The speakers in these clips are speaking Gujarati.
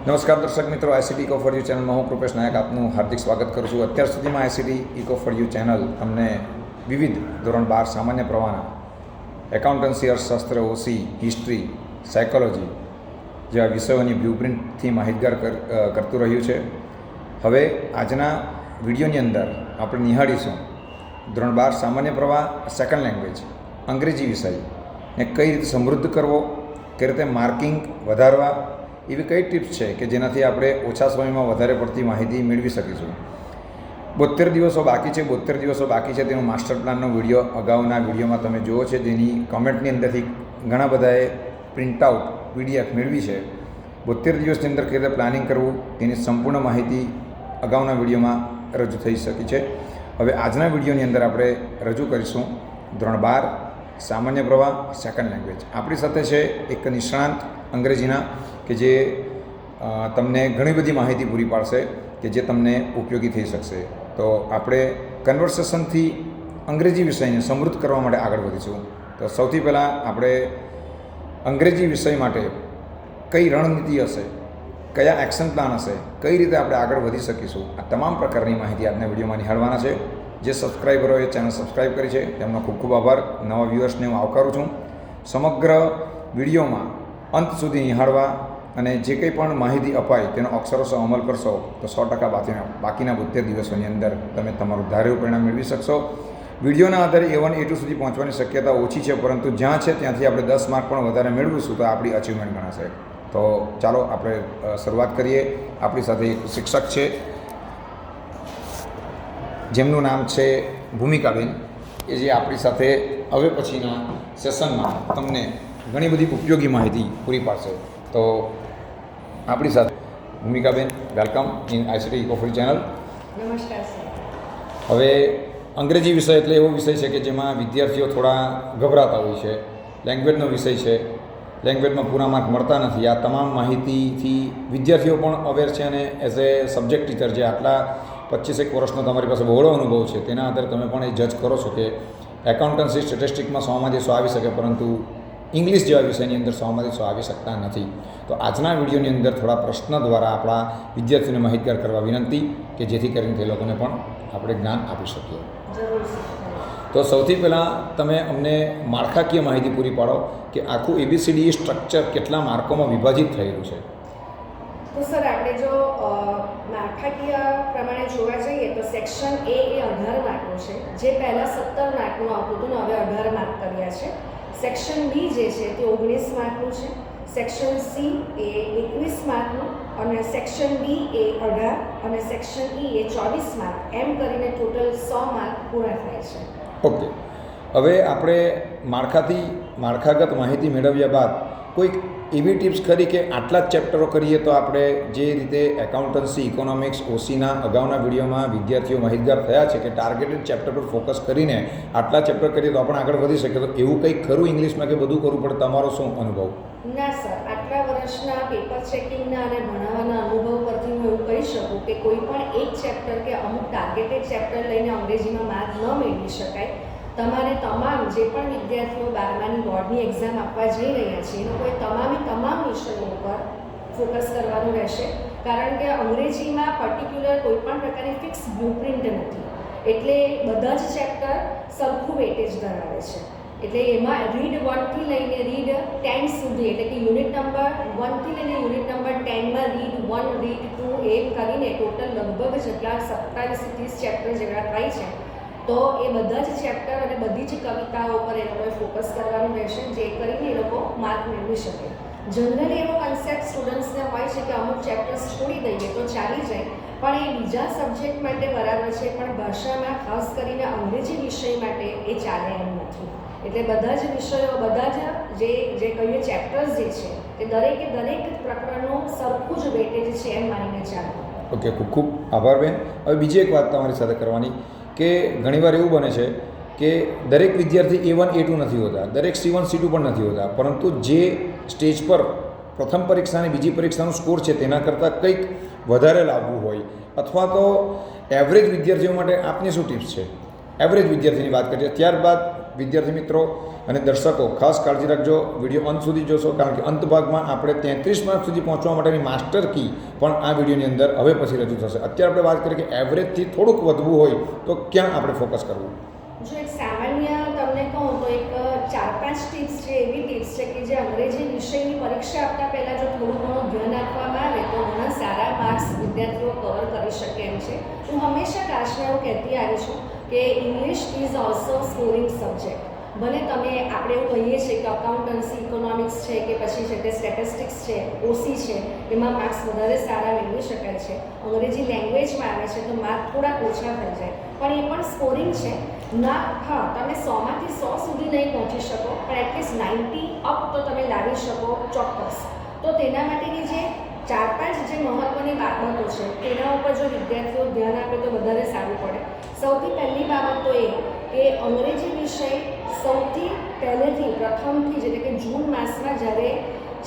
નમસ્કાર દર્શક મિત્રો આઈસીટી ઇકો ફોર યુ ચેનલમાં હું કૃપેશ નાયક આપનું હાર્દિક સ્વાગત કરું છું. અત્યાર સુધીમાં ICT eco for you channel તમને વિવિધ ધોરણ બાર સામાન્ય પ્રવાહના એકાઉન્ટન્સી અર્થશાસ્ત્ર ઓસી હિસ્ટ્રી સાયકોલોજી જેવા વિષયોની બ્લુપ્રિન્ટથી માહિતગાર કર કરતું રહ્યું છે. હવે આજના વિડીયોની અંદર આપણે નિહાળીશું ધોરણ બાર સામાન્ય પ્રવાહ સેકન્ડ લેંગ્વેજ અંગ્રેજી વિષય ને કઈ રીતે સમૃદ્ધ કરવો, કઈ રીતે માર્કિંગ વધારવા એવી કઈ ટિપ્સ છે કે જેનાથી આપણે ઓછા સમયમાં વધારે પડતી માહિતી મેળવી શકીશું? બોતેર દિવસો બાકી છે બોતેર દિવસો બાકી છે તેનો માસ્ટર પ્લાનનો વીડિયો અગાઉના વિડીયોમાં તમે જુઓ છે. જેની કમેન્ટની અંદરથી ઘણા બધાએ પ્રિન્ટઆઉટ પીડીએફ મેળવી છે. બોતેર દિવસની અંદર કઈ રીતે પ્લાનિંગ કરવું તેની સંપૂર્ણ માહિતી અગાઉના વિડીયોમાં રજૂ થઈ શકી છે. હવે આજના વિડીયોની અંદર આપણે રજૂ કરીશું ધોરણ બાર, સામાન્ય પ્રવાહ સેકન્ડ લેંગ્વેજ આપણી સાથે છે એક નિષ્ણાંત અંગ્રેજીના કે જે તમને ઘણી બધી માહિતી પૂરી પાડશે કે જે તમને ઉપયોગી થઈ શકશે. તો આપણે કન્વર્સેશનથી અંગ્રેજી વિષયને સમૃદ્ધ કરવા માટે આગળ વધીશું. તો સૌથી પહેલાં આપણે અંગ્રેજી વિષય માટે કઈ રણનીતિ હશે, કયા એક્શન પ્લાન હશે, કઈ રીતે આપણે આગળ વધી શકીશું, આ તમામ પ્રકારની માહિતી આજના વિડીયોમાં નિહાળવાના છે. જે સબસ્ક્રાઈબરોએ ચેનલ સબસ્ક્રાઈબ કરી છે. તેમનો ખૂબ ખૂબ આભાર. નવા વ્યૂઅર્સને હું આવકારું છું. સમગ્ર વિડીયોમાં અંત સુધી નિહાળવા અને જે કંઈ પણ માહિતી અપાય તેનો અક્ષરશો અમલ કરશો, તો સો ટકા બાકીના બાકીના બોતેર દિવસોની અંદર તમે તમારું ધાર્યું પરિણામ મેળવી શકશો. વિડીયોના આધારે એ વન, એ ટુ સુધી પહોંચવાની શક્યતા ઓછી છે, પરંતુ જ્યાં છે ત્યાંથી આપણે દસ માર્ક પણ વધારે મેળવીશું તો આપણી અચીવમેન્ટ ગણાશે. તો ચાલો આપણે શરૂઆત કરીએ. આપણી સાથે એક શિક્ષક છે, જેમનું નામ છે ભૂમિકાબેન. કે જે આપણી સાથે હવે પછીના સેશનમાં તમને ઘણી બધી ઉપયોગી માહિતી પૂરી પાડશે. તો આપણી સાથે ભૂમિકાબેન વેલકમ ઇન આઈસીટી ઇકોફ્રી ચેનલ. નમસ્કાર હવે અંગ્રેજી વિષય એટલે એવો વિષય છે કે જેમાં વિદ્યાર્થીઓ થોડા ગભરાતા હોય છે લેંગ્વેજનો વિષય છે લેંગ્વેજમાં પૂરા માર્ક મળતા નથી. આ તમામ માહિતીથી વિદ્યાર્થીઓ પણ અવેર છે અને એઝ એ સબ્જેક્ટ ટીચર જે આટલા પચીસેક વર્ષનો તમારી પાસે બહોળો અનુભવ છે તેના આધારે તમે પણ એ જજ કરો છો કે એકાઉન્ટન્સી સ્ટેટિસ્ટિકમાં સોમાંથી સો આવી શકે પરંતુ ઇંગ્લિશ જેવા વિષયની અંદર સોમાંથી સો આવી શકતા નથી. તો આજના વિડીયોની અંદર થોડા પ્રશ્ન દ્વારા આપણા વિદ્યાર્થીઓને માહિતગાર કરવા વિનંતી કે જેથી કરીને તે લોકોને પણ આપણે જ્ઞાન આપી શકીએ. તો સૌથી પહેલાં તમે અમને માળખાકીય માહિતી પૂરી પાડો કે આખું એબીસીડી સ્ટ્રક્ચર કેટલા માર્કોમાં વિભાજિત થયેલું છે? તો સર આપણે જો માળખાકીય પ્રમાણે જોવા જઈએ તો સેક્શન એ એ અઢાર માર્કનું છે. જે પહેલાં સત્તર માર્કનું આવતું હતું ને હવે અઢાર માર્ક કર્યા છે. સેક્શન બી જે છે તે ઓગણીસ માર્કનું છે. સેક્શન સી એ એકવીસ માર્કનું અને સેક્શન ડી એ અઢાર અને સેક્શન ઈ એ ચોવીસ માર્ક. એમ કરીને ટોટલ સો માર્ક પૂરા થાય છે. ઓકે. હવે આપણે માળખાથી માળખાગત માહિતી મેળવ્યા બાદ કોઈક એવી ટિપ્સ ખરી કે આટલા જ ચેપ્ટરો કરીએ તો આપણે જે રીતે એકાઉન્ટન્સી, ઇકોનોમિક્સ, ઓસીના અગાઉના વિડીયોમાં વિદ્યાર્થીઓ માહિતગાર થયા છે કે ટાર્ગેટેડ ચેપ્ટર પર ફોકસ કરીને આટલા ચેપ્ટર કરીએ તો આપણે આગળ વધી શકીએ તો એવું કંઈક ખરું ઇંગ્લિશમાં કે બધું કરવું પડે તમારો શું અનુભવ? ના સર, આટલા વર્ષના પેપર ચેકિંગના અને ભણાવવાના અનુભવ પરથી હું એવું કહી શકું કે કોઈ પણ એક ચેપ્ટર કે અમુક ટાર્ગેટેડ ચેપ્ટર લઈને અંગ્રેજીમાં માર્ક ન મેળવી શકાય. તમારે તમામ જે પણ વિદ્યાર્થીઓ બારમાની બોર્ડની એક્ઝામ આપવા જઈ રહ્યા છે, એ લોકોએ તમામે તમામ વિષયો ઉપર ફોકસ કરવાનું રહેશે. કારણ કે અંગ્રેજીમાં પર્ટિક્યુલર કોઈ પણ પ્રકારની ફિક્સ બ્લુપ્રિન્ટ નથી. એટલે બધા જ ચેપ્ટર સરખું વેટેજ ધરાવે છે. એટલે એમાં રીડ વનથી લઈને રીડ ટેન સુધી, એટલે કે યુનિટ નંબર વનથી લઈને યુનિટ નંબર ટેનમાં રીડ વન રીડ ટુ એમ કરીને ટોટલ લગભગ જેટલા સત્તાવીસથી ત્રીસ ચેપ્ટર જેટલા થાય છે તો એ બધા જ ચેપ્ટર અને બધી જ કવિતાઓ પર એ લોકોએ ફોકસ કરવાનું રહેશે, જે કરીને એ લોકો માર્ક મેળવી શકે. જનરલી એવો કન્સેપ્ટ સ્ટુડન્ટ્સને હોય છે કે અમુક ચેપ્ટર્સ છોડી દઈએ તો ચાલી જાય, પણ એ બીજા સબ્જેક્ટ માટે બરાબર છે, પણ ભાષામાં ખાસ કરીને અંગ્રેજી વિષય માટે એ ચાલે એમ નથી. એટલે બધા જ વિષયો, બધા જ જે જે કહીએ ચેપ્ટર્સ જે છે, તે દરેકે દરેક પ્રકરણનું સરખું જ વેટેજ છે એમ માનીને ચાલે. ઓકે ખૂબ ખૂબ આભાર બેન. હવે બીજી એક વાત તમારી સાથે કરવાની. કે ઘણીવાર એવું બને છે કે દરેક વિદ્યાર્થી એ વન એ ટુ નથી હોતા, દરેક સી વન સી ટુ પણ નથી હોતા, પરંતુ જે સ્ટેજ પર પ્રથમ પરીક્ષા અને બીજી પરીક્ષાનો સ્કોર છે તેના કરતાં કંઈક વધારે લાવવું હોય. અથવા તો એવરેજ વિદ્યાર્થીઓ માટે આપની શું ટિપ્સ છે? એવરેજ વિદ્યાર્થીની વાત કરીએ, ત્યારબાદ વિદ્યાર્થી મિત્રો અને દર્શકો, ખાસ કાળજી રાખજો. વીડિયો અંત સુધી જોશો, કારણ કે અંત આપણે તેત્રીસ માર્ક સુધી પહોંચવા માટેની માસ્ટર કી પણ આ વિડીયોની અંદર હવે પછી રજૂ થશે. અત્યારે આપણે વાત કરીએ કે એવરેજથી થોડુંક વધવું હોય તો ક્યાં આપણે ફોકસ કરવું? જો એક સામાન્ય તમને કહું તો એક ચાર પાંચ ટિપ્સ છે, એવી ટિપ્સ છે કે જે અંગ્રેજી વિષયની પરીક્ષા આપતા પહેલાં જો થોડું ઘણું ધ્યાન આપવામાં આવે તો ઘણા સારા માર્ક્સ વિદ્યાર્થીઓ કવર કરી શકે એમ છે. હું હંમેશા ક્લાસમાં એવું કહેતી આવી છું. કે English is also scoring subject ભલે તમે, આપણે એવું કહીએ છીએ કે અકાઉન્ટન્સી ઇકોનોમિક્સ છે કે પછી છે તે સ્ટેટિસ્ટિક્સ છે ઓસી છે, એમાં માર્ક્સ વધારે સારા મેળવી શકાય છે. અંગ્રેજી લેંગ્વેજમાં આવે છે તો માર્ક થોડાક ઓછા થઈ જાય. પણ એ પણ સ્કોરિંગ છે. ના, હા, તમે સોમાંથી સો સુધી નહીં પહોંચી શકો, પણ એટલીસ્ટ નાઇન્ટી અપ તો તમે લાવી શકો ચોક્કસ. તો તેના માટેની જે ચાર પાંચ જે મહત્ત્વની બાબતો છે, તેના ઉપર જો વિદ્યાર્થીઓ ધ્યાન આપે તો વધારે સારું પડે. સૌથી પહેલી બાબત તો એ કે અંગ્રેજી વિષય સૌથી પહેલેથી, પ્રથમથી જ એટલે કે જૂન માસમાં જ્યારે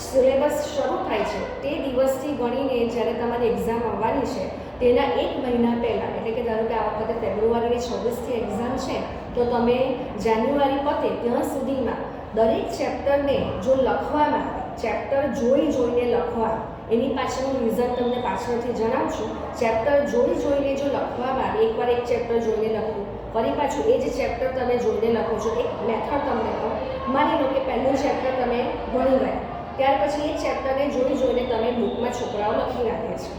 સિલેબસ શરૂ થાય છે, તે દિવસથી ગણીને જ્યારે તમારી એક્ઝામ આવવાની છે, તેના એક મહિના પહેલાં, એટલે કે ધારો કે આ વખતે ફેબ્રુઆરીની છવ્વીસથી એક્ઝામ છે, તો તમે જાન્યુઆરી પતે ત્યાં સુધીમાં દરેક ચેપ્ટરને જો લખવામાં ચેપ્ટર જોઈ જોઈને લખવા એની પાછળનું રીઝન તમને પાછળથી જણાવશું. ચેપ્ટર જોઈ જોઈને જો લખવામાં આવે, એકવાર એક ચેપ્ટર જોઈને લખવું ફરી પાછું એ જ ચેપ્ટર તમે જોઈને લખો છો. એક મેથડ તમને કહો. માની લો કે પહેલું ચેપ્ટર તમે ભણી ગયા. ત્યાર પછી એ ચેપ્ટરને જોઈ જોઈને તમે બુકમાં છોકરાઓ લખી નાખે છે.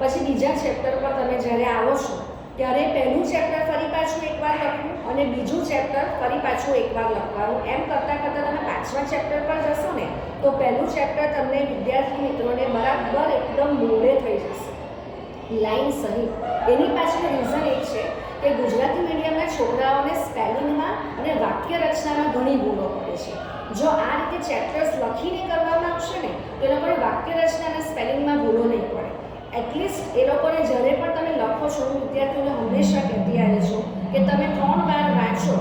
પછી બીજા ચેપ્ટર પર તમે જ્યારે આવો છો, ત્યારે પહેલું ચેપ્ટર ફરી પાછું એકવાર લખવું અને બીજું ચેપ્ટર ફરી પાછું એકવાર લખવાનું. એમ કરતાં કરતાં તમે પાંચમા ચેપ્ટર પર જશો ને, તો પહેલું ચેપ્ટર તમને વિદ્યાર્થી મિત્રોને બરાબર એકદમ મોડે થઈ જશે. લાઈન સહિત એની પાછળ રીઝન એ છે કે ગુજરાતી મીડિયમના છોકરાઓને સ્પેલિંગમાં અને વાક્ય રચનામાં ઘણી ભૂલો પડે છે. જો આ રીતે ચેપ્ટર્સ લખીને કરવામાં આવશે ને, તો એ લોકોને વાક્ય રચના અને સ્પેલિંગમાં ભૂલો નહીં પડે. એટલીસ્ટ એ લોકોને જ્યારે પણ તમે લખો છો હું વિદ્યાર્થીઓને હંમેશા કહેતી આવી છું કે તમે ત્રણ વાર વાંચો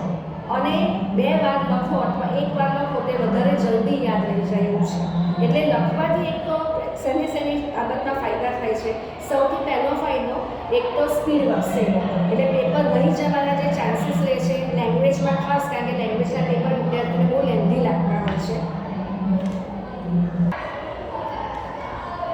અને બે વાર લખો અથવા એક વાર લખો તે વધારે જલ્દી યાદ રહી જાય એવું છે. એટલે લખવાથી એક તો શેની શેની બાબતના ફાયદા થાય છે? સૌથી પહેલો ફાયદો, એક તો સ્પીડ વધશે. એટલે પેપર નહીં જવાના જે ચાન્સીસ રહે છે લેંગ્વેજમાં, ખાસ કારણ કે લેંગ્વેજના પેપર વિદ્યાર્થીને બહુ લેન્ધી લાગતા હોય છે.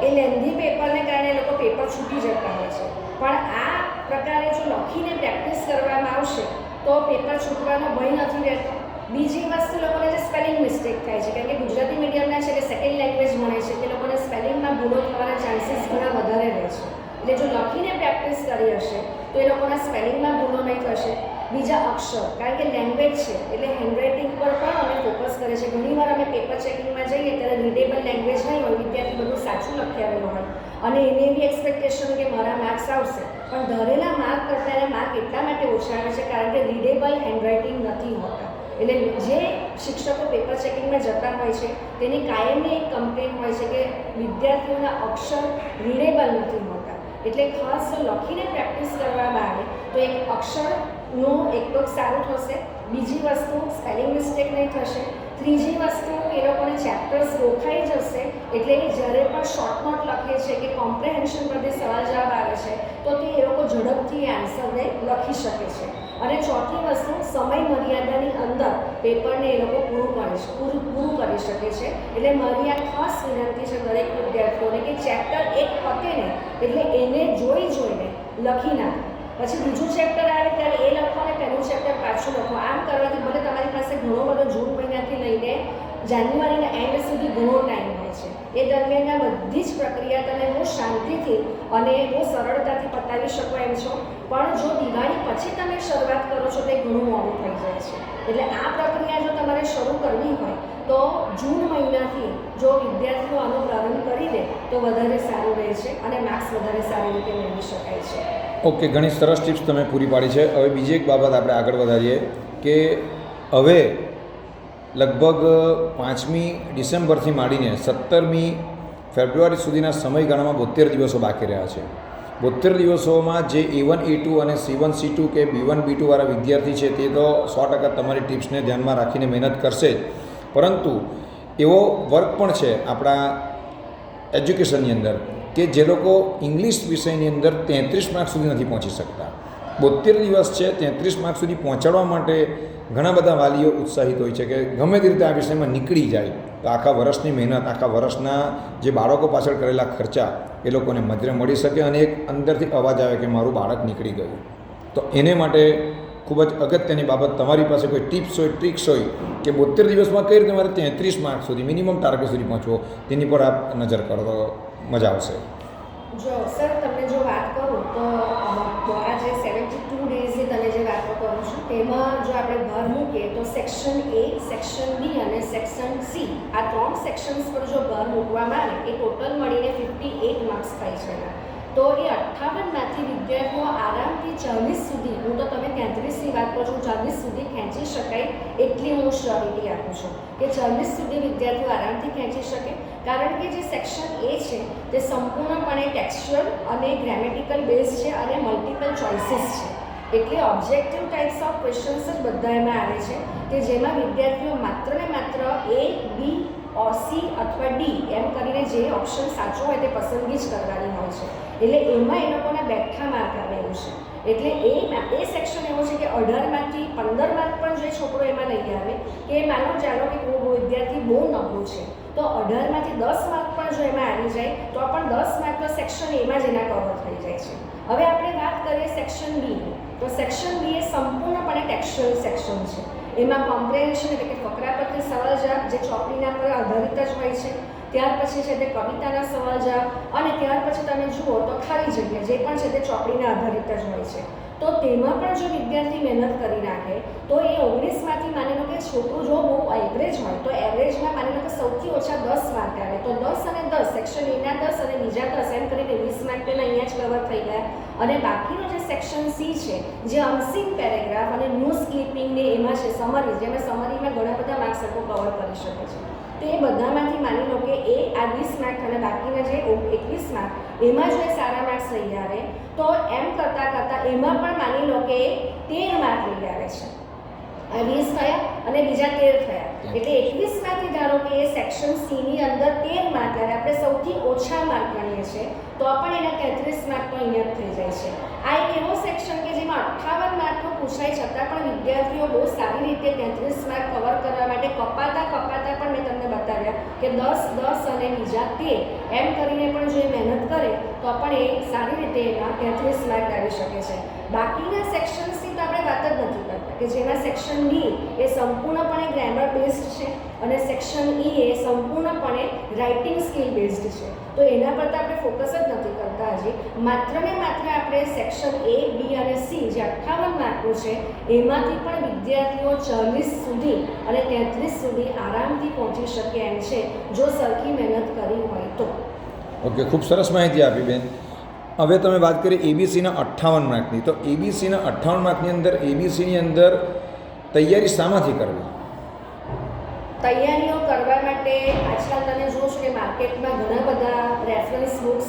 એ લેન્ધી પેપરને કારણે લોકો પેપર છૂટી જતા હોય છે. પણ આ પ્રકારે જો લખીને પ્રેક્ટિસ કરવામાં આવશે, તો પેપર છૂટવાનો ભય નથી રહેતો. બીજી વસ્તુ લોકોને જે સ્પેલિંગ મિસ્ટેક થાય છે કારણ કે ગુજરાતી મીડિયમના છે કે સેકન્ડ લેંગ્વેજ ભણે છે, તે લોકોને સ્પેલિંગમાં ભૂલો થવાના ચાન્સીસ ઘણા વધારે રહે છે. એટલે જો લખીને પ્રેક્ટિસ કરી હશે, તો એ લોકોના સ્પેલિંગમાં ભૂલો નહીં થશે. બીજા અક્ષર, કારણ કે લેંગ્વેજ છે, એટલે હેન્ડરાઇટિંગ પર પણ અમે ફોકસ કરે છે ઘણીવાર અમે પેપર ચેકિંગમાં જઈએ ત્યારે રીડેબલ લેંગ્વેજ નહીં હોય, વિદ્યાર્થી બધું સાચું લખી હોય. અને એને એવી એક્સપેક્ટેશન કે મારા માર્ક્સ આવશે. પણ ધરેલા માર્ક કરતાં એના માર્ક એટલા માટે ઓછા આવે છે, કારણ કે રીડેબલ હેન્ડરાઇટિંગ નથી હોતા. એટલે જે શિક્ષકો પેપર ચેકિંગમાં જતા હોય છે, તેની કાયમની એક કમ્પ્લેન હોય છે કે વિદ્યાર્થીઓના અક્ષર રીડેબલ નથી હોતા. એટલે ખાસ લખીને પ્રેક્ટિસ કરવામાં આવે તો એક અક્ષરનું એક તો સારું થશે, બીજી વસ્તુ સ્પેલિંગ મિસ્ટેક નહીં થશે, ત્રીજી વસ્તુ એ લોકોને ચેપ્ટર્સ રોખાઈ જશે, એટલે એ જ્યારે પણ શોર્ટ નોટ લખે છે કે કોમ્પ્રેહેન્શન પરથી સવાલ જવાબ આવે છે, તો તે એ લોકો ઝડપથી આન્સરને લખી શકે છે. અને ચોથી વસ્તુ સમય મર્યાદાની અંદર પેપરને એ લોકો પૂરું કરી પૂરું પૂરું કરી શકે છે. એટલે મારી આ ખાસ વિનંતી છે દરેક વિદ્યાર્થીઓને કે ચેપ્ટર એક પતે ને એટલે એને જોઈ જોઈને લખી નાખો. પછી બીજું ચેપ્ટર આવે ત્યારે એ લખો અને પહેલું ચેપ્ટર પાછું લખો. આમ કરવાથી ભલે તમારી પાસે ઘણો બધો જૂન મહિનાથી લઈને જાન્યુઆરીના એન્ડ સુધી ઘણો ટાઈમ એ દરમિયાન આ બધી જ પ્રક્રિયા તમે બહુ શાંતિથી અને બહુ સરળતાથી પતાવી શકો એમ છો. પણ જો દિવાળી પછી તમે શરૂઆત કરો છો, તો ઘણું મોડું થઈ જાય છે. એટલે આ પ્રક્રિયા જો તમારે શરૂ કરવી હોય, તો જૂન મહિનાથી જો વિદ્યાર્થીઓ આનો પ્રારંભ કરી દે તો વધારે સારું રહે છે અને માર્ક્સ વધારે સારી રીતે મેળવી શકાય છે. ઓકે, ઘણી સરસ ટિપ્સ તમે પૂરી પાડી છે. હવે બીજી એક બાબત આપણે આગળ વધારીએ કે હવે લગભગ પાંચમી ડિસેમ્બરથી માંડીને સત્તરમી ફેબ્રુઆરી સુધીના સમયગાળામાં બોતેર દિવસો બાકી રહ્યા છે. બોતેર દિવસોમાં જે એ વન એ ટુ અને સી વન સી ટુ કે બી વન બી ટુવાળા વિદ્યાર્થી છે તે તો સો ટકા તમારી ટિપ્સને ધ્યાનમાં રાખીને મહેનત કરશે જ. પરંતુ એવો વર્ક પણ છે આપણા એજ્યુકેશનની અંદર કે જે લોકો ઇંગ્લિશ વિષયની અંદર તેત્રીસ માર્ક સુધી નથી પહોંચી શકતા. બોતેર દિવસ છે તેત્રીસ માર્ક સુધી પહોંચાડવા માટે ઘણા બધા વાલીઓ ઉત્સાહિત હોય છે કે ગમે તે રીતે આ વિષયમાં નીકળી જાય, તો આખા વર્ષની મહેનત, આખા વર્ષના જે બાળકો પાછળ કરેલા ખર્ચા, એ લોકોને મધરે મળી શકે અને એક અંદરથી અવાજ આવે કે મારું બાળક નીકળી ગયું. તો એને માટે ખૂબ જ અગત્યની બાબત તમારી પાસે કોઈ ટિપ્સ હોય, ટ્રિક્સ હોય કે બોતેર દિવસમાં કઈ રીતે મારે તેત્રીસ માર્ક સુધી, મિનિમમ ટાર્ગેટ સુધી પહોંચવો, તેની પર આપ નજર કરો મજા આવશે. જો, sir section A section B અને સેક્શન સી આ ત્રણ સેક્શન્સ પર જો ભાર મૂકવામાં આવે, એ ટોટલ મળીને ફિફ્ટી એટ માર્ક્સ થાય છે. તો એ અઠ્ઠાવનમાંથી વિદ્યાર્થીઓ આરામથી ચાલીસ સુધી, હું તો તમે તેત્રીસની વાત કરું છું, ચાલીસ સુધી ખેંચી શકાય એટલી હું શ્યોરિટી આપું છું કે ચાલીસ સુધી વિદ્યાર્થીઓ આરામથી ખેંચી શકે. કારણ કે જે સેક્શન એ છે, તે સંપૂર્ણપણે ટેક્સ્ચ્યુઅલ અને ગ્રેમેટિકલ બેઝ છે અને મલ્ટિપલ ચોઇસીસ છે. એટલે ઓબ્જેક્ટિવ ટાઈપ્સ ઓફ ક્વેશ્ચન્સ જ બધા એમાં આવે છે કે જેમાં વિદ્યાર્થીઓ માત્ર ને માત્ર એ બી ઓર સી અથવા ડી એમ કરીને જે ઓપ્શન સાચો હોય તે પસંદગી જ કરવાની હોય છે. એટલે એમાં એ લોકોના બેઠા માર્ક આવેલું છે. એટલે એ એ સેક્શન એવો છે કે અઢારમાંથી પંદર માર્ક પણ જે છોકરો એમાં લઈ આવે, કે માનો ચાલો કે વિદ્યાર્થી બહુ નબળું છે. તો અઢારમાંથી દસ માર્ક પણ જો એમાં આવી જાય, તો પણ દસ માર્ક તો સેક્શન એમાં જ એના કવર થઈ જાય છે. હવે આપણે વાત કરીએ સેક્શન બી તો સેક્શન બી એ સંપૂર્ણપણે ટેક્સ્ચ્યુઅલ સેક્શન છે. એમાં કોમ્પ્રેન્શન એટલે કે ફકરા પરથી સવાલ જવાબ, જે ચોપડીના પર આધારિત જ હોય છે. ત્યાર પછી છે તે કવિતાના સવાલ જવાબ, અને ત્યાર પછી તમે જુઓ તો ખાલી જગ્યા, જે પણ છે તે ચોપડીના આધારિત જ હોય છે. તો તેમાં પણ જો વિદ્યાર્થી મહેનત કરી નાખે તો એ ઓગણીસમાંથી માની લો કે છોકરું જો બહુ એવરેજ હોય, તો એવરેજમાં માની લો કે સૌથી ઓછા દસ માર્ક આવે. તો દસ અને દસ સેક્શન એના દસ અને બીજા દસ, એમ કરીને વીસ માર્ક પહેલાં અહીંયા જ કવર થઈ ગયા. અને બાકીનો જે સેક્શન સી છે, જે અનસીન પેરેગ્રાફ અને ન્યૂઝ ક્લિપિંગ ને એમાં છે સમરી જેમાં સમરીમાં ઘણા બધા માર્ક્સ કવર કરી શકે છે. તો બધામાંથી માની લો કે એ આ વીસ માર્ક અને બાકીના જે એકવીસ માર્ક એમાં જો એ સારા માર્ક્સ લઈ આવે, તો એમ કરતાં કરતાં એમાં પણ માની લો કે તેર માર્ક લઈ આવે છે. આ વીસ થયા અને બીજા તેર થયા. એટલે એકવીસમાંથી ધારો કે એ સેક્શન સીની અંદર તેર માર્ક આવે આપણે સૌથી ઓછા માર્ક ગણીએ છીએ તો પણ એના તેત્રીસ માર્ક તો અહીંયા થઈ જાય છે. આ એક એવો સેક્શન કે જેમાં અઠ્ઠાવન માર્કનું પૂછાય છતાં પણ વિદ્યાર્થીઓ બહુ સારી રીતે તેત્રીસ માર્ક કવર કરવા માટે કપાતા કપાતા પણ મેં તમને બતાવ્યા કે દસ દસ અને બીજા તેર. એમ કરીને પણ જો એ મહેનત કરે તો પણ એ સારી રીતે એના તેત્રીસ માર્ક આવી શકે છે. બાકીના સેક્શન્સની તો આપણે વાત જ નથી કરતા. કે જેમાં સેક્શન ડી એ સંપૂર્ણપણે ગ્રામર બેઝડ છે અને સેક્શન ઈ એ સંપૂર્ણપણે રાઇટિંગ સ્કિલ બેઝડ છે. તો એના પર તો આપણે ફોકસ જ નથી કરતા હજી. માત્ર ને માત્ર આપણે સેક્શન એ બી અને સી જે અઠ્ઠાવન માર્કનું છે, એમાંથી પણ વિદ્યાર્થીઓ ચાલીસ સુધી અને તેત્રીસ સુધી આરામથી પહોંચી શકે એમ છે, જો સરખી મહેનત કરી હોય તો. ઓકે ખૂબ સરસ માહિતી આપી બેન. હવે તમે વાત કરી એબીસીના અઠ્ઠાવન માર્કની, તો એબીસીના અઠ્ઠાવન માર્કની અંદર એબીસીની અંદર તૈયારી શામાંથી કરવી? તૈયારીઓ કરવા માટે આજકાલ તમે જોશો કે માર્કેટમાં ઘણા બધા રેફરન્સ બુક્સ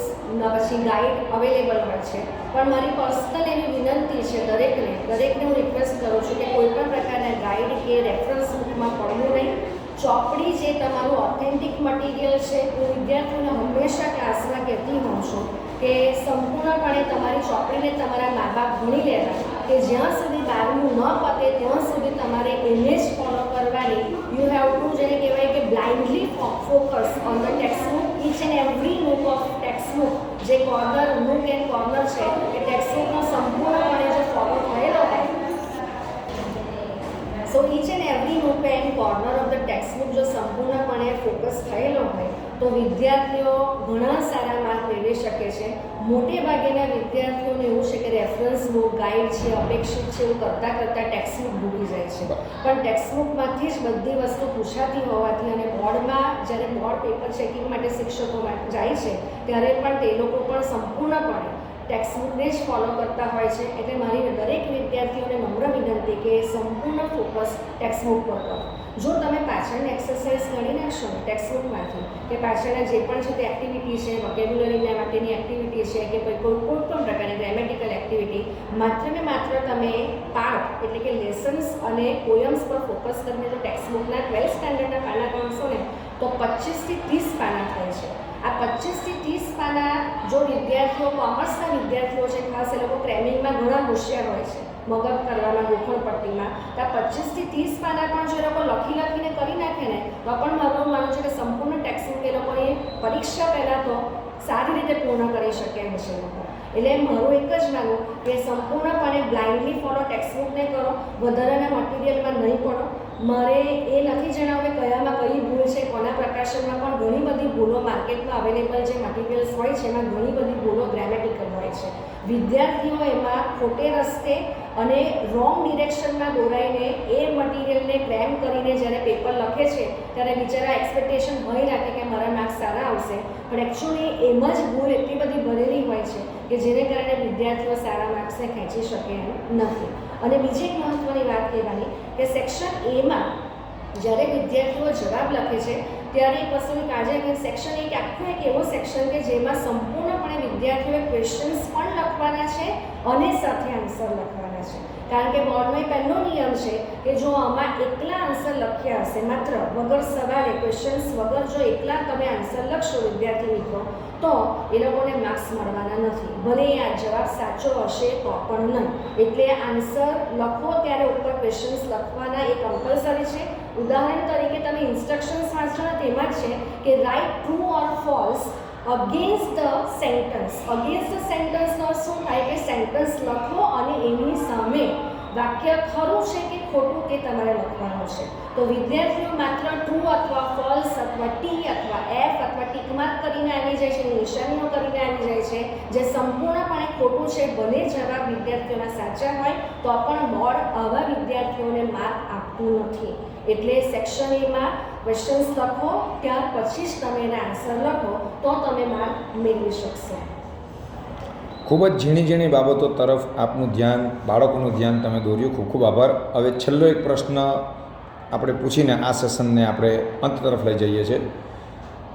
પછી ગાઈડ અવેલેબલ હોય છે. પણ મારી પર્સનલ એવી વિનંતી છે દરેકને દરેકને હું રિક્વેસ્ટ કરું છું કે કોઈ પણ પ્રકારના ગાઈડ કે રેફરન્સ બુકમાં પડવું નહીં. ચોપડી જે તમારું ઓથેન્ટિક મટીરિયલ છે, હું વિદ્યાર્થીઓને હંમેશા ક્લાસમાં કહેતી હોઉં છું કે સંપૂર્ણપણે તમારી ચોપડીને તમારા મા બાપ ભણી લેવા કે જ્યાં સુધી બારમું ન પતે ત્યાં સુધી તમારે એને જ ફોલો કરવાની યુ હેવ ટુ જેને કહેવાય કે blindly focus on the textbook each and every book of textbook જે કોર્નર બુક એન્ડ કોર્નર છે, એ ટેક્સ્ટબુકનો સંપૂર્ણપણે જો ફોલો થયેલો હોય so each and every book and corner of the textbook જો સંપૂર્ણપણે ફોકસ થયેલો હોય, તો વિદ્યાર્થીઓ ઘણા સારા માર્ક મેળવી શકે છે. મોટે ભાગેના વિદ્યાર્થીઓને એવું છે કે રેફરન્સ બુક ગાઈડ છે, અપેક્ષિત છે, એવું કરતાં કરતાં ટેક્સ્ટબુક ભૂલી જાય છે. પણ ટેક્સ્ટબુકમાંથી જ બધી વસ્તુ પૂછાતી હોવાથી અને બોર્ડમાં જ્યારે બોર્ડ પેપર ચેકિંગ માટે શિક્ષકો જાય છે, ત્યારે પણ તે લોકો પણ સંપૂર્ણપણે ટેક્સ્ટબુકને જ ફોલો કરતા હોય છે. એટલે મારી દરેક વિદ્યાર્થીઓને નમ્ર વિનંતી કે સંપૂર્ણ ફોકસ ટેક્સ્ટબુક પર કરો. જો તમે પાછળની એક્સરસાઇઝ કરી નાખશો ને ટેક્સ્ટબુકમાંથી કે પાછળના જે પણ છે તે એક્ટિવિટી છે વોકેબ્યુલરીના માટેની એક્ટિવિટી છે, કે કોઈ કોઈ કોઈ પણ પ્રકારની ગ્રેમેટિકલ એક્ટિવિટી માત્ર ને માત્ર તમે પાઠ, એટલે કે લેસન્સ અને પોયમ્સ પર ફોકસ કરીને જો ટેક્સ્ટબુકના ટ્વેલ્થ સ્ટાન્ડર્ડના પાના ગણશો ને તો પચીસથી ત્રીસ પાના થાય છે. આ પચીસથી ત્રીસ પાના જો વિદ્યાર્થીઓ કોમર્સના વિદ્યાર્થીઓ છે, ખાસ એ લોકો ક્રેમિંગમાં ઘણા હોશિયાર હોય છે, મગજ કરવામાં ગોખણ પટ્ટીમાં, તો આ પચીસથી ત્રીસ પાના પણ જો એ લોકો લખી લખીને કરી નાખે ને, તો પણ મારું માનવું છે કે સંપૂર્ણ ટેક્સિંગ એ લોકોની પરીક્ષા પહેલાં તો સારી રીતે પૂર્ણ કરી શકે એ લોકો. એટલે મારું એક જ માનવું કે સંપૂર્ણપણે બ્લાઇન્ડલી ફોલો ટેક્સ્ટબુકને કરો, વધારાના મટીરિયલમાં નહીં પડો મારે એ નથી જણાવે કયામાં કઈ ભૂલ છે, કોના પ્રકાશનમાં પણ ઘણી બધી ભૂલો માર્કેટમાં અવેલેબલ જે મટીરિયલ્સ હોય છે, એમાં ઘણી બધી ભૂલો ગ્રામેટિકલ હોય છે. વિદ્યાર્થીઓ એમાં ખોટે રસ્તે અને રોંગ ડિરેક્શનમાં દોરાઈને એ મટીરિયલને ક્રેમ કરીને જ્યારે પેપર લખે છે, ત્યારે બિચારા એક્સપેક્ટેશન હોય રાખે કે મારા માર્ક્સ સારા આવશે. પણ એકચ્યુઅલી એમ જ ભૂલ એટલી બધી ભરેલી હોય છે કે જેને કારણે વિદ્યાર્થીઓ સારા માર્ક્સને ખેંચી શકે એમ નથી. અને બીજી એક મહત્ત્વની વાત કહેવાની કે સેક્શન એમાં જ્યારે વિદ્યાર્થીઓ જવાબ લખે છે, ત્યારે વસ્તુની કાળજી રાખી સેક્શન એક આખું એક એવો સેક્શન કે જેમાં સંપૂર્ણપણે વિદ્યાર્થીઓએ ક્વેશ્ચન્સ પણ લખવાના છે અને સાથે આન્સર લખવાના કારણ કે બોર્ડનો એ પહેલો નિયમ છે કે જો આમાં એકલા આન્સર લખ્યા હશે, માત્ર વગર સવાલે ક્વેશ્ચન્સ વગર જો એકલા તમે આન્સર લખશો, વિદ્યાર્થી મિત્રો, તો એ લોકોને માર્ક્સ મળવાના નથી. ભલે આ જવાબ સાચો હશે તો પણ નહીં. એટલે આન્સર લખો ત્યારે ઉપર ક્વેશ્ચન્સ લખવાના એ કમ્પલસરી છે. ઉદાહરણ તરીકે તમે ઇન્સ્ટ્રક્શન્સ વાંચો તેમાં છે કે right true or false against the sentence against the સેન્ટન્સનો શું થાય કે સેન્ટન્સ લખો અને એની સામે વાક્ય ખરું છે કે ખોટું તે તમારે લખવાનું છે. તો વિદ્યાર્થીઓ માત્ર ટ્રુ અથવા ફોલ્સ અથવા ટી અથવા એફ અથવા ટીક માર્ક કરીને આવી જાય છે, નિશાનીઓ કરીને આવી જાય છે. જે સંપૂર્ણપણે ખોટું છે, ભલે જવાબ વિદ્યાર્થીઓના સાચા હોય, તો પણ બોર્ડ આવા વિદ્યાર્થીઓને માર્ક આપતું નથી. એટલે સેક્શન એમાં ક્વેશ્ચન્સ લખો, ત્યાર પછી જ તમે એના આન્સર લખો, તો તમે માર્ક મેળવી શકશો. ખૂબ જ ઝીણી ઝીણી બાબતો તરફ આપનું ધ્યાન, બાળકોનું ધ્યાન તમે દોર્યું. ખૂબ ખૂબ આભાર. હવે છેલ્લો એક પ્રશ્ન આપણે પૂછીને આ સેશનને આપણે અંત તરફ લઈ જઈએ છીએ.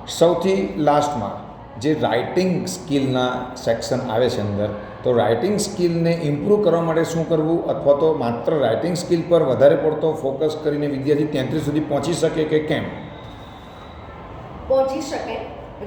સૌથી લાસ્ટમાં જે રાઇટિંગ સ્કિલના સેક્શન આવે છે અંદર તો રાઇટિંગ સ્કિલને ઇમ્પ્રૂવ કરવા માટે શું કરવું? અથવા તો માત્ર રાઇટિંગ સ્કિલ પર વધારે પડતો ફોકસ કરીને વિદ્યાર્થી તેત્રીસ સુધી પહોંચી શકે કે કેમ? પહોંચી શકે.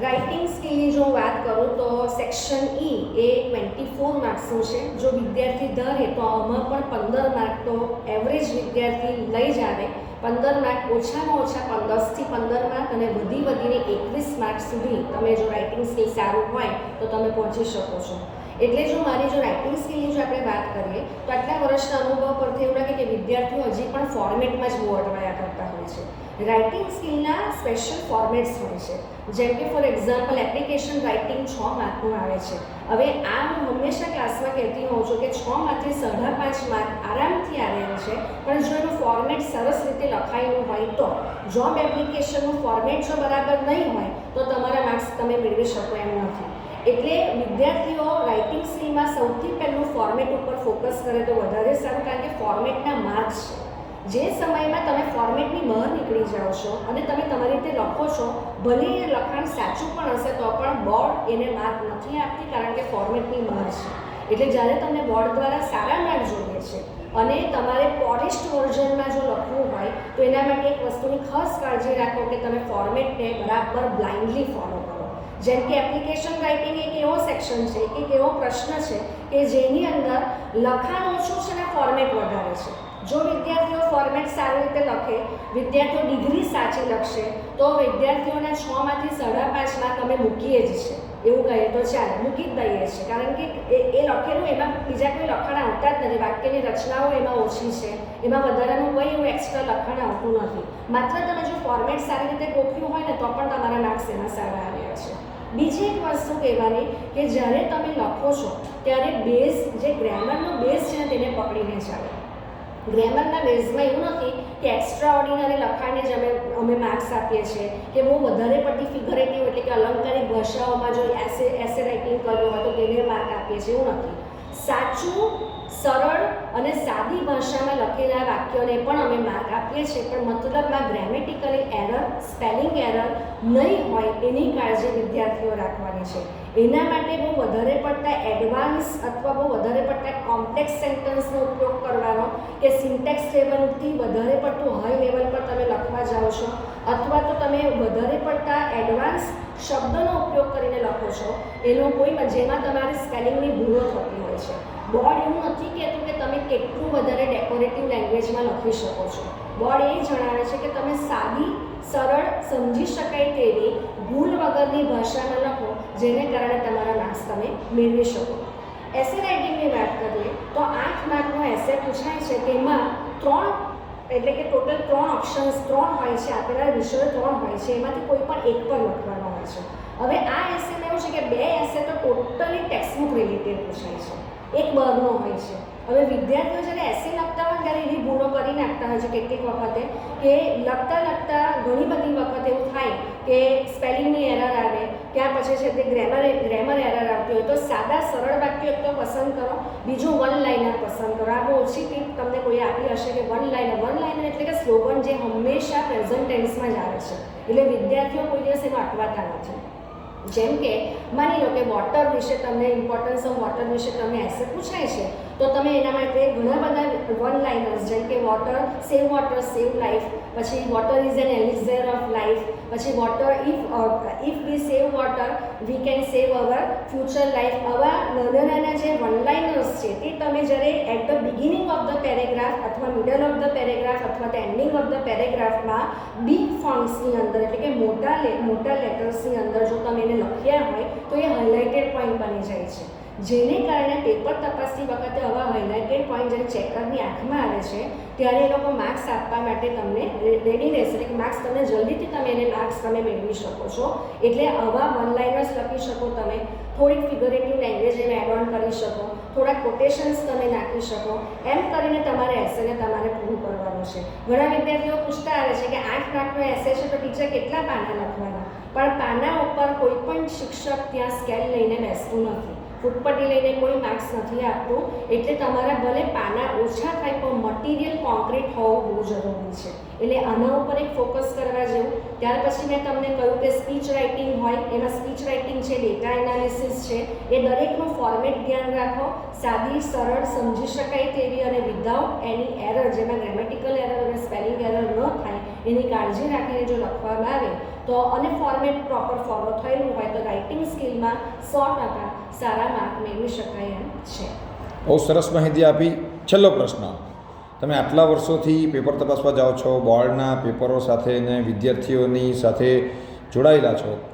રાઇટિંગ સ્કિલની જો વાત કરું તો સેક્શન ઈ એ ટ્વેન્ટી ફોર માર્ક્સનું છે. જો વિદ્યાર્થી ધરે તો આમાં પણ પંદર માર્ક તો એવરેજ વિદ્યાર્થી લઈ જ આવે. પંદર માર્ક ઓછામાં ઓછા દસથી પંદર માર્ક અને વધી વધીને એકવીસ માર્ક સુધી તમે જો રાઇટિંગ સ્કિલ સારું હોય તો તમે પહોંચી શકો છો. એટલે જો મારી જો રાઇટિંગ સ્કિલની જો આપણે વાત કરીએ, તો આટલા વર્ષના અનુભવ પરથી એવું લાગે કે વિદ્યાર્થીઓ હજી પણ ફોર્મેટમાં જ બહુ અટવાયા કરતા હોય છે. રાઇટિંગ સ્કિલના સ્પેશિયલ ફોર્મેટ્સ હોય છે. જેમ કે ફોર એક્ઝામ્પલ એપ્લિકેશન રાઇટિંગ છ માર્કનું આવે છે. હવે આ હું હંમેશા ક્લાસમાં કહેતી હોઉં છું કે છ માંથી સાડા પાંચ માર્ક આરામથી આવે છે, પણ જો એનું ફોર્મેટ સરસ રીતે લખાયેલું હોય તો જોબ એપ્લિકેશનનું ફોર્મેટ જો બરાબર નહીં હોય, તો તમારા માર્ક્સ તમે મેળવી શકો એમ નથી. એટલે વિદ્યાર્થીઓ રાઇટિંગ સ્કિલમાં સૌથી પહેલું ફોર્મેટ ઉપર ફોકસ કરે તો વધારે સારું કારણ કે ફોર્મેટના માર્ક્સ છે. જે સમયમાં તમે ફોર્મેટની બહાર નીકળી જાઓ છો અને તમે તમારી રીતે લખો છો, ભલે એ લખાણ સાચું પણ હશે તો પણ બોર્ડ એને માર્ક નથી આપતી કારણ કે ફોર્મેટની બહાર છે. એટલે જ્યારે તમને બોર્ડ દ્વારા સારા માર્ક જોઈએ છે અને તમારે પોલિસ્ટ વર્ઝનમાં જો લખવું હોય તો એના માટે એક વસ્તુની ખાસ કાળજી રાખો કે તમે ફોર્મેટને બરાબર બ્લાઇન્ડલી ફોલો જેમ કે એપ્લિકેશન રાઇટિંગ એક એવો સેક્શન છે, એક એવો પ્રશ્ન છે કે જેની અંદર લખાણ ઓછું છે ને ફોર્મેટ વધારે છે. જો વિદ્યાર્થીઓ ફોર્મેટ સારી રીતે લખે, વિદ્યાર્થીઓ ડિગ્રી સાચી લખશે, તો વિદ્યાર્થીઓના છમાંથી સાડા પાંચ માર્ક અમે મૂકીએ જ છે. એવું કહીએ તો ચાલે, મૂકી જ દઈએ છીએ. કારણ કે એ એ લખેલું એમાં બીજા કોઈ લખાણ આવતા જ નથી. વાક્યની રચનાઓ એમાં ઓછી છે. એમાં વધારાનું કોઈ એવું એક્સ્ટ્રા લખાણ આવતું નથી. માત્ર તમે જો ફોર્મેટ સારી રીતે ગોખ્યું હોય ને, તો પણ તમારા માર્ક્સ એમાં સારા આવ્યા છે. બીજી એક વસ્તુ કહેવાની કે જ્યારે તમે લખો છો, ત્યારે બેઝ જે ગ્રામરનો બેઝ છે તેને પકડીને ચાલો. ગ્રેમરના બેઝમાં એવું નથી કે એક્સ્ટ્રા ઓર્ડિનરી લખાણને જ અમે અમે માર્ક્સ આપીએ છીએ, કે બહુ વધારે પડતી ફિગરેટિવ એટલે કે અલંકારિક ભાષાઓમાં જો એસે એસે રાઇટિંગ કર્યું હોય તો તેને માર્ક આપીએ છીએ, એવું નથી. સાચું સરળ અને સાદી ભાષામાં લખેલા વાક્યોને પણ અમે માર્ક આપીએ છીએ, પણ મતલબમાં ગ્રેમેટિકલી એરર સ્પેલિંગ એરર નહીં હોય એની કાળજી વિદ્યાર્થીઓ રાખવાની છે. એના માટે બહુ વધારે પડતા એડવાન્સ અથવા બહુ વધારે પડતા કોમ્પ્લેક્સ સેન્ટન્સનો ઉપયોગ કરવાનો કે સિન્ટેક્સ લેવલથી વધારે પડતું હાઈ લેવલ પર તમે લખવા જાઓ છો, અથવા તો તમે વધારે પડતા એડવાન્સ શબ્દોનો ઉપયોગ કરીને લખો છો, એનો કોઈ જેમાં તમારી સ્પેલિંગની ભૂલો થતી હોય છે. બોર્ડ એવું નથી કહેતું કે તમે કેટલું વધારે ડેકોરેટિવ લેંગ્વેજમાં લખી શકો છો. બોર્ડ એ જણાવે છે કે તમે સાદી, સરળ, સમજી શકાય તેવી ભૂલ વગરની ભાષામાં લખો, જેને કારણે તમારા માર્ક્સ તમે મેળવી શકો. એસે રાઇટિંગની વાત કરીએ, તો આઠ માર્કનો એસે પૂછાય છે તેમાં ત્રણ, એટલે કે ટોટલ ત્રણ ઓપ્શન્સ ત્રણ હોય છે, આપેલા વિષયો ત્રણ હોય છે, એમાંથી કોઈ પણ એક પર લખવાનો હોય છે. હવે આ એસેમાં એવું છે કે બે એસે તો ટોટલી ટેક્સ્ટબુક રિલેટેડ પૂછાય છે. એક બરનો હોય છે. હવે વિદ્યાર્થીઓ જ્યારે એસે લખતા હોય ત્યારે એવી ભૂલો કરી નાખતા હોય છે કેટલીક વખતે કે લખતા લખતા ઘણી બધી વખત એવું થાય કે સ્પેલિંગની એરર આવે, ત્યાર પછી છે તે ગ્રેમર ગ્રેમર એરર આવતી હોય તો સાદા સરળ વાક્ય તો પસંદ કરો. બીજું વન લાઇનર પસંદ કરો. આ બહુ ઓછી ટીપ તમને કોઈ આપી હશે કે વન લાઇનર વન લાઇનર એટલે કે સ્લોગન જે હંમેશા પ્રેઝન્ટ ટેન્સમાં જ આવે છે. એટલે વિદ્યાર્થીઓ કોઈ દિવસ એમાં અટવાતા નથી. જેમ કે માની લો કે વોટર વિશે તમને ઇમ્પોર્ટન્સ ઓફ વોટર વિશે તમને એસે પૂછાય છે તો તમે એના માટે ઘણા બધા વન લાઇનર્સ જેમ કે water save water save life પછી water is an elixir of life પછી water if if we save water we can save our future life આવા નાના નાના જે વન લાઇનર્સ છે તે તમે જ્યારે at the beginning of the paragraph અથવા મિડલ ઓફ ધ પેરેગ્રાફ અથવા તો એન્ડિંગ ઓફ ધ પેરેગ્રાફમાં બિગ ફોન્ટ્સની અંદર, એટલે કે મોટા મોટા લેટર્સની અંદર જો તમે એને લખ્યા હોય, તો એ હાઇલાઇટેડ પોઈન્ટ બની જાય છે. જેને કારણે પેપર તપાસતી વખતે આવા હાઇલાઇટેડ પોઈન્ટ જ્યારે ચેકરની આંખમાં આવે છે, ત્યારે એ લોકો માર્ક્સ આપવા માટે તમને રેડી રહેશે. કે માર્ક્સ તમને જલ્દીથી તમે એને માર્ક્સ તમે મેળવી શકો છો. એટલે આવા વન લાઇનર્સ લખી શકો તમે, થોડીક ફિગરેટિવ લેંગ્વેજ એને એડ ઓન કરી શકો થોડા કોટેશન્સ તમે નાખી શકો. એમ કરીને તમારે એસેને તમારે પૂરું કરવાનું છે. ઘણા વિદ્યાર્થીઓ પૂછતા આવે છે કે આઠ માર્કનો એસે છે તો ટીચર કેટલા પાના લખવાના? પણ પાના ઉપર કોઈ પણ શિક્ષક ત્યાં સ્કેલ લઈને બેસતું નથી. ફૂટપટ્ટી લઈને કોઈ માર્ક્સ નથી આપતું, એટલે તમારા ભલે પાના ઓછા થાય, પણ મટીરિયલ કોન્ક્રીટ હોવું બહુ જરૂરી છે. એટલે આના ઉપર એક ફોકસ કરવા જેવું. ત્યાર પછી મેં તમને કહ્યું કે સ્પીચ રાઇટિંગ હોય, એમાં સ્પીચ રાઇટિંગ છે ડેટા એનાલિસિસ છે, એ દરેકનું ફોર્મેટ ધ્યાન રાખો. સાદી, સરળ, સમજી શકાય તેવી અને વિધાઉટ એની એરર જેમાં ગ્રેમેટિકલ એરર અને સ્પેલિંગ એરર ન થાય એની કાળજી રાખીને જો લખવામાં આવે તો અને ફોર્મેટ પ્રોપર ફોલો થયેલું હોય તો રાઇટિંગ સ્કિલમાં સો ટકા સારા માર્ક મેળવી શકાય એમ છે. બહુ સરસ માહિતી આપી. છેલ્લો પ્રશ્ન. તમે આટલા વર્ષોથી પેપર તપાસવા જાઓ છો, બોર્ડના પેપરો સાથે અને વિદ્યાર્થીઓની સાથે જોડાયેલા છો.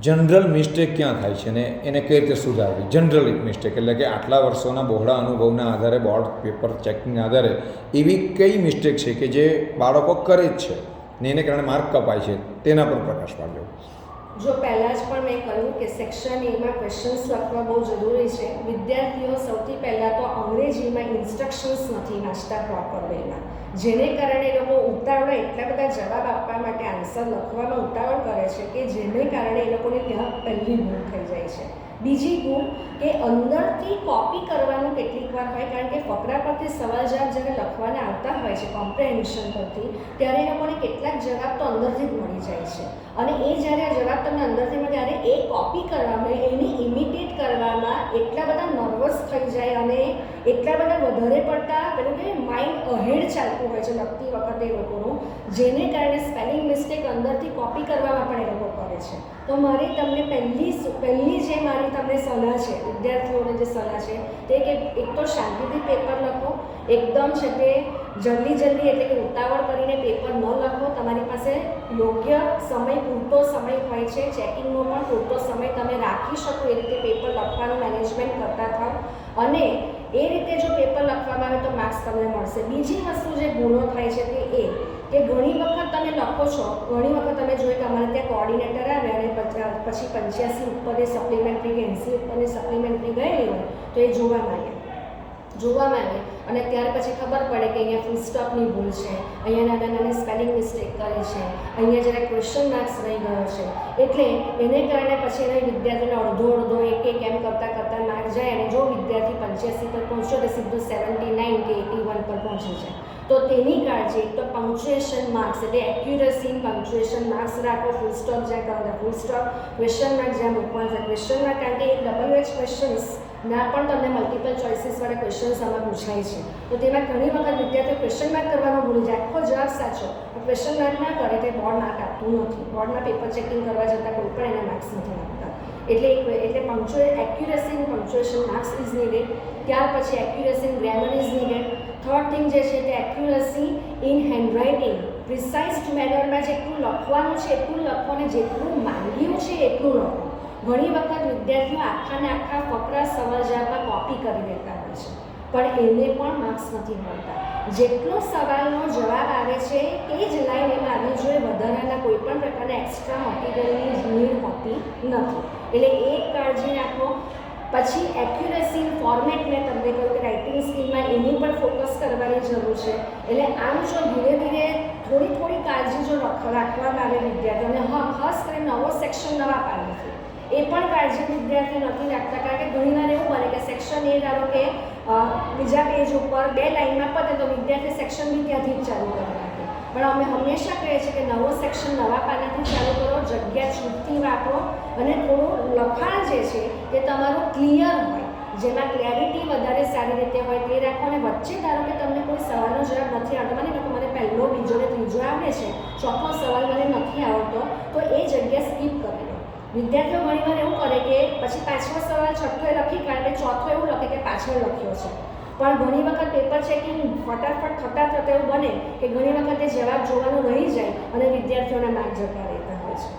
જનરલ મિસ્ટેક ક્યાં થાય છે ને એને કઈ રીતે સુધારવી? જનરલ મિસ્ટેક એટલે કે આટલા વર્ષોના બહોળા અનુભવના આધારે, બોર્ડ પેપર ચેકિંગના આધારે એવી કઈ મિસ્ટેક છે કે જે બાળકો કરે જ છે ને એને કારણે માર્ક કપાય છે તેના પર પ્રકાશ પાડજો જો પહેલાં જ પણ મેં કહ્યું કે સેક્શન એમાં ક્વેશ્ચન્સ લખવા બહુ જરૂરી છે. વિદ્યાર્થીઓ સૌથી પહેલાં તો અંગ્રેજીમાં ઇન્સ્ટ્રક્શન્સ નથી વાંચતા પ્રોપર વેમાં જેને કારણે એ લોકો ઉતાવળે, એટલા બધા જવાબ આપવા માટે આન્સર લખવામાં ઉતાવળ કરે છે કે જેને કારણે એ લોકોને ત્યાં પહેલી ભૂલ થઈ જાય છે. બીજી ગુણ કે અંદરથી કોપી કરવાનું કેટલીક વાર હોય, કારણ કે ફકરા પરથી સવાલ જવાબ જ્યારે લખવાના આવતા હોય છે કોમ્પ્રેહેન્શન પરથી, ત્યારે એ લોકોને કેટલાક જવાબ તો અંદરથી જ મળી જાય છે. અને એ જ્યારે આ જવાબ તમને અંદરથી મળે, ત્યારે એ કોપી કરવામાં, એને ઇમિટેટ કરવામાં એટલા બધા નર્વસ થઈ જાય અને એટલા બધા વધારે પડતા, પેલું કે માઇન્ડ અહેડ ચાલતું હોય છે લખતી વખતે એ લોકોનું, જેને કારણે સ્પેલિંગ મિસ્ટેક અંદરથી કોપી કરવામાં પણ એ લોકો કરે છે. તો મારી તમને પહેલી પહેલી જે મારી તમને સલાહ છે, વિદ્યાર્થીઓને જે સલાહ છે, તે કે એક તો શાંતિથી પેપર લખો, એકદમ છે તે જલ્દી જલ્દી એટલે કે ઉતાવળ કરીને પેપર ન લખો. તમારી પાસે યોગ્ય સમય, પૂરતો સમય હોય છે, ચેકિંગનો પણ પૂરતો સમય તમે રાખી શકો એ રીતે પેપર લખવાનું મેનેજમેન્ટ કરતા થાવ. અને એ રીતે જો પેપર લખવામાં આવે તો માર્ક્સ તમને મળશે. બીજી વસ્તુ જે ગુનો થાય છે તે એ કે ઘણી વખત તમે લખો છો, ઘણી વખત તમે જોયું કે અમારે ત્યાં કોઓર્ડિનેટર આવે અને પછી પંચ્યાસી ઉપરની સપ્લિમેન્ટરી કે એંસી ઉપરની સપ્લિમેન્ટરી ગયેલી હોય, તો એ જોવા માંગે જોવા માંગે અને ત્યાર પછી ખબર પડે કે અહીંયા ફૂલ સ્ટોપની ભૂલ છે, અહીંયા નાના નાની સ્પેલિંગ મિસ્ટેક કરે છે, અહીંયા જરા ક્વેશ્ચન માર્ક્સ રહી ગયો છે. એટલે એને કારણે પછી એને વિદ્યાર્થીને અડધો અડધો એક એક એમ કરતાં કરતાં માર્ક જાય અને જો વિદ્યાર્થી પંચ્યાસી પર પહોંચ્યો તો સીધું સેવન્ટી નાઇન કે એટી વન પર પહોંચી જાય. તો તેની કાળજી તો પંક્ચ્યુએશન માર્ક્સ એટલે એક્યુરસી પંક્ચ્યુએશન માર્ક્સ રાખો ફૂલ સ્ટોપ જ્યાં કરો ફૂલ સ્ટોપ ક્વેશ્ચન માર્ક જ્યાં મૂકવા છે ક્વેશ્ચન માર્ક કારણ કે એ ડબલ એચ ક્વેશ્ચન્સ ના પણ તમને મલ્ટિપલ ચોઇસીસવાળા ક્વેશ્ચન્સ આમાં પૂછાય છે. તો તેમાં ઘણી વખત વિદ્યાર્થીઓ ક્વેશ્ચન માર્ક કરવાનો ભૂલી જાય. આખો જવાબ સાચો. ક્વેશ્ચન માર્ક ના કરે તે બોર્ડ માર્ક આપતું નથી. બોર્ડના પેપર ચેકિંગ કરવા જતાં કોઈ પણ એને માર્ક્સ નથી આપતા. એટલે એટલે પંક્ચ્યુએ accuracy in punctuation marks is needed ત્યાર પછી accuracy in grammar is needed third thing જે છે તે એક્યુરસી ઇન હેન્ડરાઇટિંગ પ્રિસાઇઝ મેનરમાં જેટલું લખવાનું છે, એટલું લખો અને જેટલું માંગ્યું છે, એટલું લખો. ઘણી વખત વિદ્યાર્થીઓ આખાને આખા ફકરા સમજવામાં કોપી કરી દેતા હોય છે, પણ એને પણ માર્ક્સ નથી મળતા. જેટલો સવાલનો જવાબ આવે છે, એ જ લાઈન એમાં આવી જોઈએ વધારાના કોઈ પણ પ્રકારના એક્સ્ટ્રા મટીરિયલની નીડ હોતી નથી. એટલે એક કાળજી રાખો પછી એક્યુરેસી ફોર્મેટ મેં તમને કહ્યું કે રાઇટિંગ સ્કીલમાં એની પણ ફોકસ કરવાની જરૂર છે. એટલે આમ જો ધીરે ધીરે થોડી થોડી કાળજી જો રખ- રાખવામાં આવે વિદ્યાર્થીઓને, હા, ખાસ કરીને નવો સેક્શન નવા પાડે એ પણ કાળજી વિદ્યાર્થી નથી રાખતા, કારણ કે ઘણીવાર એવું બને કે સેક્શન એ ધારો કે બીજા પેજ ઉપર બે લાઇનમાં પતે તો વિદ્યાર્થી સેક્શન બી ત્યાંથી જ ચાલુ કરી નાખે પણ અમે હંમેશા કહીએ છીએ કે નવો સેક્શન નવા પાનાથી ચાલુ કરો, જગ્યા છૂટતી વાપરો અને થોડું લખાણ જે છે એ તમારું ક્લિયર હોય. જેમાં ક્લેરિટી વધારે સારી રીતે હોય તે રાખો અને વચ્ચે ધારો કે તમને કોઈ સવાલનો જવાબ નથી આવતો, મને લોકો મને પહેલો, બીજો ને ત્રીજો આવે છે, ચોથો સવાલ મને નથી આવડતો તો એ જગ્યા સ્કીપ કરી દો. વિદ્યાર્થીઓ ઘણીવાર એવું કરે કે પછી પાંચમો સવાલ છઠ્ઠો લખી કાઢે, ચોથો એવું લખે કે પાછળ લખ્યો છે. પણ ઘણી વખત પેપર ચેકિંગ ફટાફટ થતા થતા એવું બને કે ઘણી વખત એ જવાબ જોવાનું રહી જાય અને વિદ્યાર્થીઓના માર્ક જતા રહેતા હોય છે.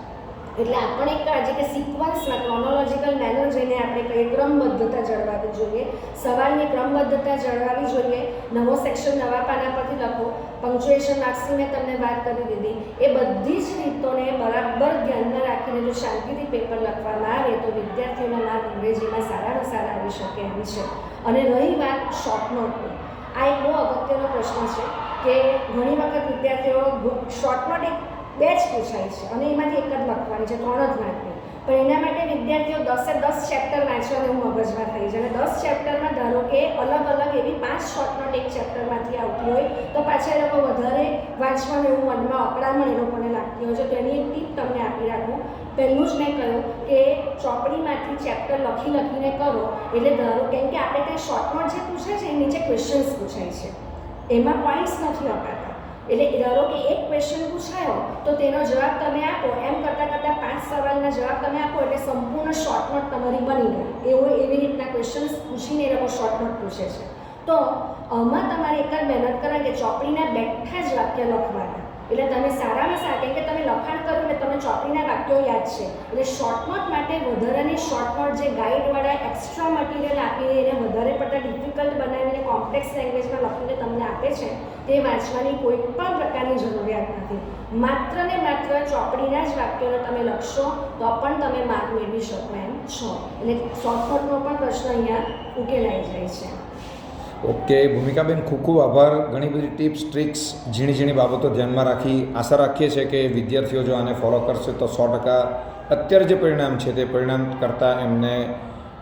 એટલે આપણે એક કાળજી કે સિક્વન્સમાં ક્રોનોલોજીકલ મેનર જઈને આપણે કહીએ ક્રમબદ્ધતા જળવાવી જોઈએ, સવાલની ક્રમબદ્ધતા જળવાવી જોઈએ, નવો સેક્શન નવા પાના પરથી લખો પંક્ચ્યુએશન માર્ક્સની મેં તમને વાત કરી દીધી, એ બધી જ રીતોને બરાબર ધ્યાનમાં રાખીને જો શાંતિથી પેપર લખવામાં આવે તો વિદ્યાર્થીઓના માર્ક અંગ્રેજીમાં સારામાં સારા આવી શકે એમ છે. અને રહી વાત શોર્ટ નોટની આ એક બહુ અગત્યનો પ્રશ્ન છે કે ઘણી વખત વિદ્યાર્થીઓ શોર્ટ નોટ એક બે જ પૂછાય છે અને એમાંથી એક જ લખવાની છે, ત્રણ જ વાંચવી પણ એના માટે વિદ્યાર્થીઓ દસે દસ ચેપ્ટર વાંચવાનું એવું મગજમાં થઈ જાય અને દસ ચેપ્ટરમાં ધારો કે અલગ અલગ એવી પાંચ શોર્ટ નોટ એક ચેપ્ટરમાંથી આવતી હોય, તો પાછા એ લોકો વધારે વાંચવાનું એવું મનમાં અકળામણ એ લોકોને લાગતી હોય છે. તો એની એક ટીપ તમને આપી રાખું પહેલું જ મેં કહ્યું કે ચોપડીમાંથી ચેપ્ટર લખી લખીને કરો, એટલે ધારો કેમ કે આપણે ત્યાં શોર્ટમાં જે પૂછે છે, એ નીચે ક્વેશ્ચન્સ પૂછાય છે. એમાં પોઈન્ટ્સ નથી અપાતા એટલે ધારો કે એક ક્વેશ્ચન પૂછાયો, તો તેનો જવાબ તમે આપો. એમ કરતાં કરતાં પાંચ સવાલના જવાબ તમે આપો, એટલે સંપૂર્ણ શોર્ટ તમારી બની ગઈ એવું એવી રીતના ક્વેશ્ચન્સ પૂછીને એ લોકો શોર્ટ પૂછે છે. તો આમાં તમારે એક જ મહેનત કરવા કે ચોપડીના બેઠા જ વાક્ય લખવાના. એટલે તમે સારામાં સારા, કેમ કે તમે લખાણ કરો ને તમે ચોપડીના વાક્યો યાદ છે. એટલે શોર્ટ નોટ માટે વધારાની શોર્ટ નોટ જે ગાઈડવાળા એક્સ્ટ્રા મટીરિયલ આપીને એને વધારે પડતા ડિફિકલ્ટ બનાવીને કોમ્પ્લેક્સ લેંગ્વેજમાં લખીને તમને આપે છે, તે વાંચવાની કોઈ પણ પ્રકારની જરૂરિયાત નથી. માત્ર ને માત્ર ચોપડીના જ વાક્યોને તમે લખશો, તો પણ તમે માર્ક મેળવી શકો એમ છો. એટલે શોર્ટ નોટનો પણ પ્રશ્ન અહીંયા ઉકેલાઈ જાય છે. ઓકે, ભૂમિકાબેન ખૂબ ખૂબ આભાર. ઘણી બધી ટિપ્સ, ટ્રિક્સ, ઝીણી ઝીણી બાબતો ધ્યાનમાં રાખી. આશા રાખીએ છીએ કે વિદ્યાર્થીઓ જો આને ફોલો કરશે તો સો ટકા અત્યારે જે પરિણામ છે તે પરિણામ કરતાં એમને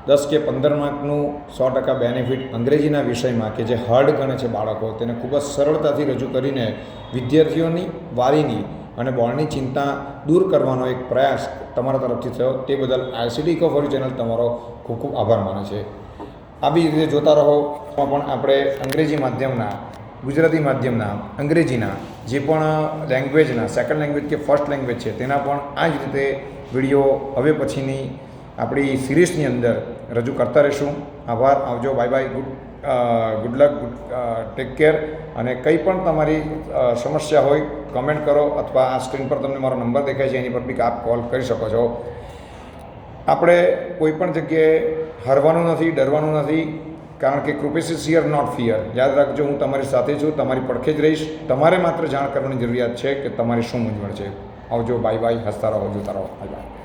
દસ કે પંદર માર્કનું સો ટકા બેનિફિટ અંગ્રેજીના વિષયમાં કે જે હાર્ડ ગણે છે બાળકો, તેને ખૂબ જ સરળતાથી રજૂ કરીને વિદ્યાર્થીઓની વારીની અને બોર્ડની ચિંતા દૂર કરવાનો એક પ્રયાસ તમારા તરફથી થયો. તે બદલ આઈસીડી ઇકો ફોરી ચેનલ તમારો ખૂબ ખૂબ આભાર માને છે. આવી રીતે જોતા રહો. પણ આપણે અંગ્રેજી માધ્યમના, ગુજરાતી માધ્યમના, અંગ્રેજીના જે પણ લેંગ્વેજના સેકન્ડ લેંગ્વેજ કે ફર્સ્ટ લેંગ્વેજ છે, તેના પણ આ જ રીતે વીડિયો હવે પછીની આપણી સિરીઝની અંદર રજૂ કરતા રહીશું. આભાર, આવજો bye bye good good luck good take care અને કંઈ પણ તમારી સમસ્યા હોય કમેન્ટ કરો અથવા આ સ્ક્રીન પર તમને મારો નંબર દેખાય છે, એની પર બી આપ કોલ કરી શકો છો. આપણે કોઈ પણ જગ્યાએ હારવાનું નથી, ડરવાનું નથી, કારણ કે કૃપેશ યર નોટ ફિયર. યાદ રાખજો, હું તમારી સાથે છું, તમારી પડખે જ રહીશ. તમારે માત્ર જાણ કરવાની જરૂરિયાત છે કે તમારી શું મૂંઝવણ છે. આવજો બાય બાય હસતા રહો, જોતા રહો. Bye bye